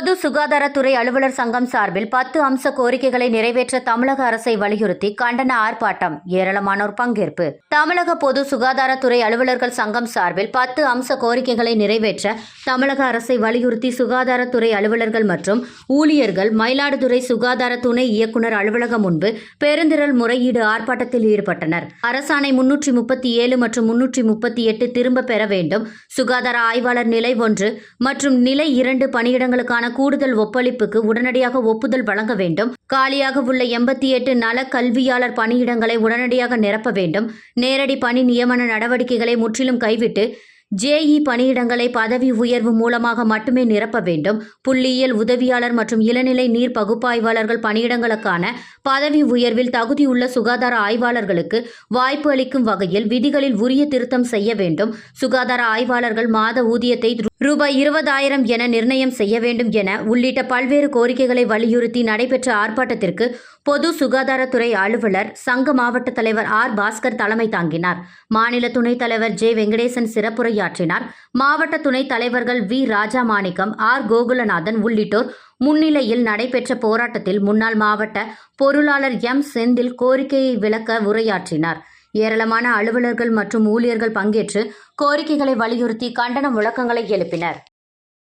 பொது சுகாதாரத்துறை அலுவலர் சங்கம் சார்பில் பத்து அம்ச கோரிக்கைகளை நிறைவேற்ற தமிழக அரசை வலியுறுத்தி கண்டன ஆர்ப்பாட்டம் ஏராளமானோர் பங்கேற்பு. தமிழக பொது சுகாதாரத்துறை அலுவலர்கள் சங்கம் சார்பில் பத்து அம்ச கோரிக்கைகளை நிறைவேற்ற தமிழக அரசை வலியுறுத்தி சுகாதாரத்துறை அலுவலர்கள் மற்றும் ஊழியர்கள் மயிலாடுதுறை சுகாதார துணை இயக்குநர் அலுவலகம் முன்பு பெருந்திரள் முறையீடு ஆர்ப்பாட்டத்தில் ஈடுபட்டனர். அரசாணை முன்னூற்றி முப்பத்தி ஏழு மற்றும் முன்னூற்றி முப்பத்தி எட்டு திரும்ப பெற வேண்டும். சுகாதார ஆய்வாளர் நிலை ஒன்று மற்றும் நிலை இரண்டு பணியிடங்களுக்கான கூடுதல் ஒப்பளிப்புக்கு உடனடியாக ஒப்புதல் வழங்க வேண்டும். காலியாக உள்ள எண்பத்தி எட்டு நல கல்வியாளர் பணியிடங்களை உடனடியாக நிரப்ப வேண்டும். நேரடி பணி நியமன நடவடிக்கைகளை முற்றிலும் கைவிட்டு ஜேஇ பணியிடங்களை பதவி உயர்வு மூலமாக மட்டுமே நிரப்ப வேண்டும். புள்ளியியல் உதவியாளர் மற்றும் இளநிலை நீர் பகுப்பாய்வாளர்கள் பணியிடங்களுக்கான பதவி உயர்வில் தகுதியுள்ள சுகாதார ஆய்வாளர்களுக்கு வாய்ப்பு அளிக்கும் வகையில் விதிகளில் உரிய திருத்தம் செய்ய வேண்டும். சுகாதார ஆய்வாளர்கள் மாத ஊதியத்தை ரூபாய் இருபதாயிரம் என நிர்ணயம் செய்ய வேண்டும் என உள்ளிட்ட பல்வேறு கோரிக்கைகளை வலியுறுத்தி நடைபெற்ற ஆர்ப்பாட்டத்திற்கு பொது சுகாதாரத்துறை அலுவலர் சங்க மாவட்ட தலைவர் ஆர். பாஸ்கர் தலைமை தாங்கினார். மாநில துணைத் தலைவர் ஜே. வெங்கடேசன் உரையாற்றினார். மாவட்ட துணைத் தலைவர்கள் வி. Raja Manickam R. கோகுலநாதன் உள்ளிட்டோர் முன்னிலையில் நடைபெற்ற போராட்டத்தில் முன்னாள் மாவட்ட பொருளாளர் எம். செந்தில் கோரிக்கையை விளக்க உரையாற்றினார். ஏராளமான அலுவலர்கள் மற்றும் ஊழியர்கள் பங்கேற்று கோரிக்கைகளை வலியுறுத்தி கண்டன முழக்கங்களை எழுப்பினர்.